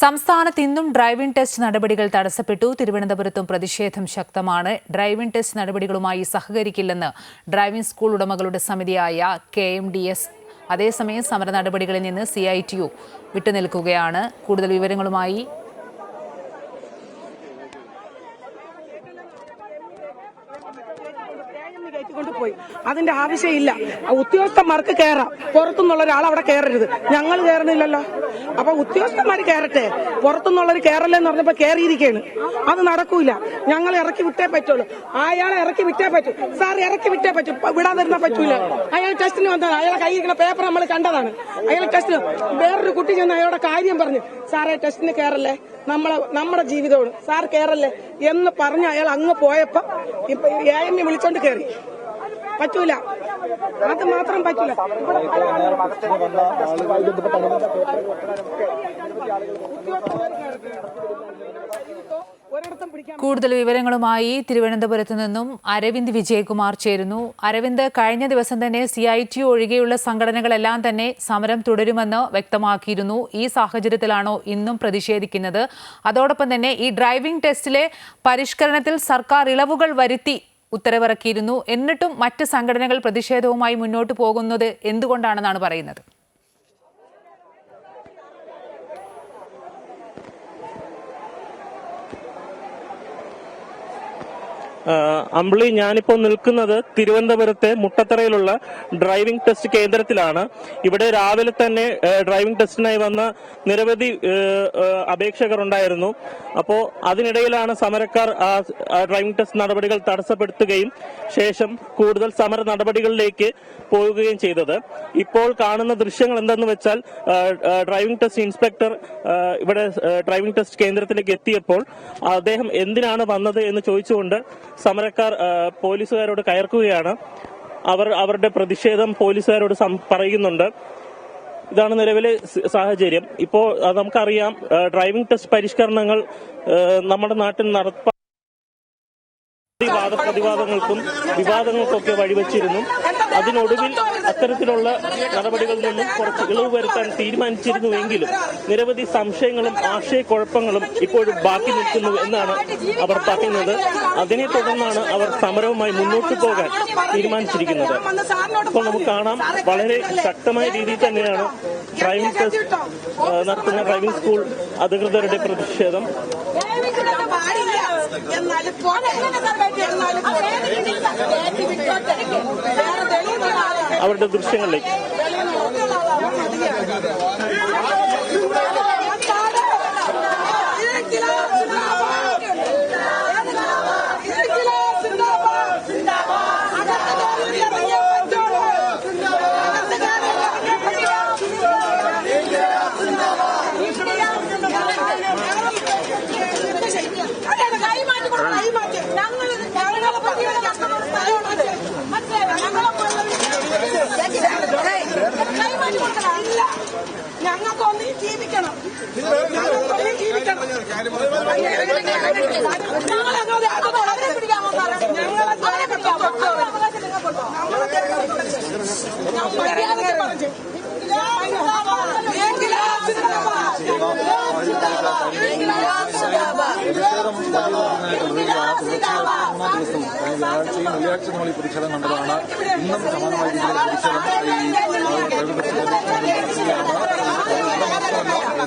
സംസ്ഥാനത്ത് ഇന്നും driving test നടപടികൾ തടസ്സപ്പെട്ടു. തിരുവനന്തപുരത്തും പ്രതിഷേധം ശക്തമാണ്. ഡ്രൈവിംഗ് ടെസ്റ്റ് നടപടികളുമായി സഹകരിക്കില്ലെന്ന് ഡ്രൈവിംഗ് സ്കൂൾ ഉടമകളുടെ സമിതിയായ കെ എം ഡി എസ്. അതേസമയം സമര നടപടികളിൽ നിന്ന് സി ഐ ടി യു വിട്ടുനിൽക്കുകയാണ്. കൂടുതൽ വിവരങ്ങളുമായി അതിന്റെ ആവശ്യമില്ല. ഉദ്യോഗസ്ഥന്മാർക്ക് കയറാം പുറത്തുനിന്നുള്ള ഒരാൾ അവിടെ കയറരുത് ഞങ്ങൾ കയറണില്ലല്ലോ അപ്പൊ ഉദ്യോഗസ്ഥന്മാർ കയറട്ടെ പുറത്തുനിന്നുള്ളവർ കയറല്ലെന്ന് പറഞ്ഞപ്പോ കയറിയിരിക്കുകയാണ് അത് നടക്കൂല. ഞങ്ങൾ ഇറക്കി വിട്ടേ പറ്റുള്ളൂ. അയാളെ ഇറക്കി വിട്ടേ പറ്റൂ. സാർ ഇറക്കി വിട്ടേ പറ്റൂ. വിടാതിരുന്നാ പറ്റൂല. അയാൾ ടെസ്റ്റിന് വന്നതാണ്. അയാളെ കയ്യിരിക്കുന്ന പേപ്പർ നമ്മൾ കണ്ടതാണ്. അയാൾ ടെസ്റ്റിന് വേറൊരു കുട്ടി ചെന്ന് അയാളുടെ കാര്യം പറഞ്ഞു. സാറേ ടെസ്റ്റിന് കയറല്ലേ നമ്മളെ നമ്മുടെ ജീവിതമാണ്. സാർ കയറല്ലേ എന്ന് പറഞ്ഞ് അയാൾ അങ്ങ് പോയപ്പോ ഇപ്പൊ എ എം വിളിച്ചോണ്ട് കയറി പറ്റൂല. അത് മാത്രം പറ്റൂല. കൂടുതൽ വിവരങ്ങളുമായി തിരുവനന്തപുരത്ത് നിന്നും അരവിന്ദ് വിജയകുമാർ ചേരുന്നു. അരവിന്ദ് കഴിഞ്ഞ ദിവസം തന്നെ സി ഐ ടി ഒഴികെയുള്ള സംഘടനകളെല്ലാം തന്നെ സമരം തുടരുമെന്ന് വ്യക്തമാക്കിയിരുന്നു. ഈ സാഹചര്യത്തിലാണോ ഇന്നും പ്രതിഷേധിക്കുന്നത്. അതോടൊപ്പം തന്നെ ഈ ഡ്രൈവിംഗ് ടെസ്റ്റിലെ പരിഷ്കരണത്തിൽ സർക്കാർ ഇളവുകൾ വരുത്തി ഉത്തരവിറക്കിയിരുന്നു. എന്നിട്ടും മറ്റ് സംഘടനകൾ പ്രതിഷേധവുമായി മുന്നോട്ട് പോകുന്നത് എന്തുകൊണ്ടാണെന്നാണ് പറയുന്നത്? അമ്പിളി ഞാനിപ്പോൾ നിൽക്കുന്നത് തിരുവനന്തപുരത്തെ മുട്ടത്തറയിലുള്ള ഡ്രൈവിംഗ് ടെസ്റ്റ് കേന്ദ്രത്തിലാണ്. ഇവിടെ രാവിലെ തന്നെ ഡ്രൈവിംഗ് ടെസ്റ്റിനായി വന്ന നിരവധി അപേക്ഷകർ ഉണ്ടായിരുന്നു അപ്പോൾ അതിനിടയിലാണ് സമരക്കാർ ഡ്രൈവിംഗ് ടെസ്റ്റ് നടപടികൾ തടസ്സപ്പെടുത്തുകയും ശേഷം കൂടുതൽ സമര നടപടികളിലേക്ക് പോവുകയും ചെയ്തത്. ഇപ്പോൾ കാണുന്ന ദൃശ്യങ്ങൾ എന്തെന്ന് വെച്ചാൽ ഡ്രൈവിംഗ് ടെസ്റ്റ് ഇൻസ്പെക്ടർ ഇവിടെ ഡ്രൈവിംഗ് ടെസ്റ്റ് കേന്ദ്രത്തിലേക്ക് എത്തിയപ്പോൾ അദ്ദേഹം എന്തിനാണ് വന്നത് എന്ന് ചോദിച്ചുകൊണ്ട് സമരക്കാർ പോലീസുകാരോട് കയർക്കുകയാണ്. അവർ അവരുടെ പ്രതിഷേധം പോലീസുകാരോട് പറയുന്നുണ്ട്. ഇതാണ് നിലവിലെ സാഹചര്യം. ഇപ്പോൾ നമുക്കറിയാം ഡ്രൈവിംഗ് ടെസ്റ്റ് പരിഷ്കരണങ്ങൾ നമ്മുടെ നാട്ടിൽ നടപ്പ വാദപ്രതിവാദങ്ങൾക്കും വിവാദങ്ങൾക്കൊക്കെ വഴിവെച്ചിരുന്നു. അതിനൊടുവിൽ അത്തരത്തിലുള്ള നടപടികളിൽ നിന്നും കുറച്ച് ഇളവ് വരുത്താൻ തീരുമാനിച്ചിരുന്നുവെങ്കിലും നിരവധി സംശയങ്ങളും ആശയക്കുഴപ്പങ്ങളും ഇപ്പോഴും ബാക്കി നിൽക്കുന്നു എന്നാണ് അവർ പറയുന്നത്. അതിനെ തുടർന്നാണ് അവർ സമരവുമായി മുന്നോട്ട് പോകാൻ തീരുമാനിച്ചിരിക്കുന്നത്. അപ്പോൾ നമുക്ക് കാണാം വളരെ ശക്തമായ രീതിയിൽ തന്നെയാണ് ഡ്രൈവിംഗ് ടെസ്റ്റ് നടത്തുന്ന ഡ്രൈവിംഗ് സ്കൂൾ അധികൃതരുടെ പ്രതിഷേധം. പാടില്ല. എന്നാലും പോട്ടെ. എന്നാലും. അവരുടെ ദൃശ്യങ്ങളിലേക്ക്. തെളിവുള്ള ആളാണ്. ഞങ്ങൾക്കൊന്നും ജീവിക്കണം ജീവിക്കണം ഞങ്ങളങ്ങനെ അത് വളരെ പിടിക്കാമോ ഞങ്ങളെ പിടിക്കാമോ നമ്മളെ പറഞ്ഞു പ്രതിഷേധം പതിവാണ് തുടർച്ചയായ ദിവസം വ്യാഴാഴ്ചയും വെള്ളിയാഴ്ച നമ്മൾ ഈ പ്രതിഷേധം കണ്ടതാണ് ഇന്നും സമാനമായ രീതിയിലുള്ള പ്രതിഷേധം ഈ പോലും ഡ്രൈവിംഗ് ടെസ്റ്റ് നടക്കാത്ത സ്ഥിതിയാണ് പതിനായിരം സി ഐ ടി പിന്മാറി എന്ന് പറയുമ്പോഴും സമരത്തിന്റെ ഭാഗമായി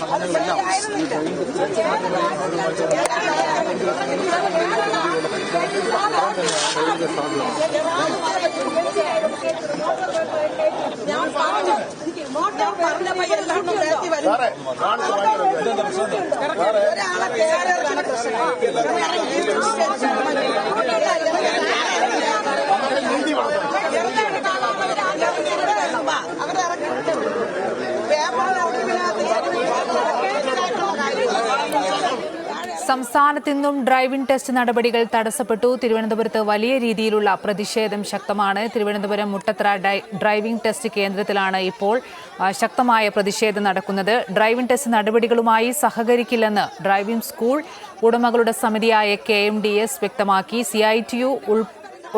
സംഘടനകളെല്ലാം ഈ ഡ്രൈവിംഗ് ടെസ്റ്റ് ഞാൻ പറഞ്ഞു ഒരാളെ സംസ്ഥാനത്ത് ഇന്നും ഡ്രൈവിംഗ് ടെസ്റ്റ് നടപടികൾ തടസ്സപ്പെട്ടു. തിരുവനന്തപുരത്ത് വലിയ രീതിയിലുള്ള പ്രതിഷേധം ശക്തമാണ്. തിരുവനന്തപുരം മുട്ടത്ര ഡ്രൈവിംഗ് ടെസ്റ്റ് കേന്ദ്രത്തിലാണ് ഇപ്പോൾ ശക്തമായ പ്രതിഷേധം നടക്കുന്നത്. ഡ്രൈവിംഗ് ടെസ്റ്റ് നടപടികളുമായി സഹകരിക്കില്ലെന്ന് ഡ്രൈവിംഗ് സ്കൂൾ ഉടമകളുടെ സമിതിയായ കെ എം ഡി എസ് വ്യക്തമാക്കി. സി ഐ ടി യു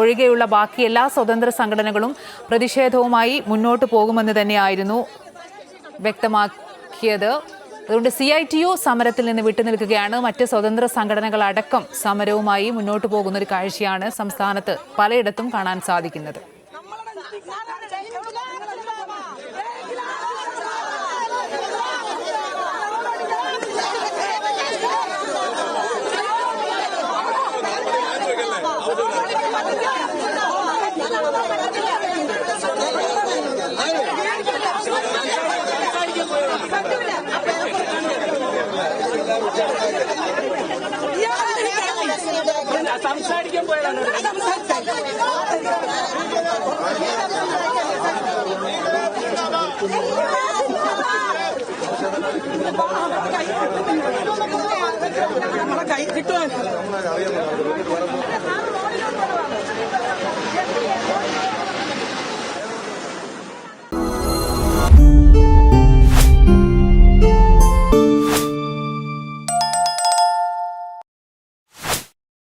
ഒഴികെയുള്ള ബാക്കി എല്ലാ സ്വതന്ത്ര സംഘടനകളും പ്രതിഷേധവുമായി മുന്നോട്ട് പോകുമെന്ന് തന്നെയായിരുന്നു വ്യക്തമാക്കിയത്. അതുകൊണ്ട് സി ഐ ടി യു സമരത്തിൽ നിന്ന് വിട്ടുനിൽക്കുകയാണ്. മറ്റ് സ്വതന്ത്ര സംഘടനകളടക്കം സമരവുമായി മുന്നോട്ട് പോകുന്ന ഒരു കാഴ്ചയാണ് സംസ്ഥാനത്ത് പലയിടത്തും കാണാൻ സാധിക്കുന്നത്. സംസാരിക്കാൻ പോയതാണ്. നമ്മളെ കൈ കിട്ടുവാൻ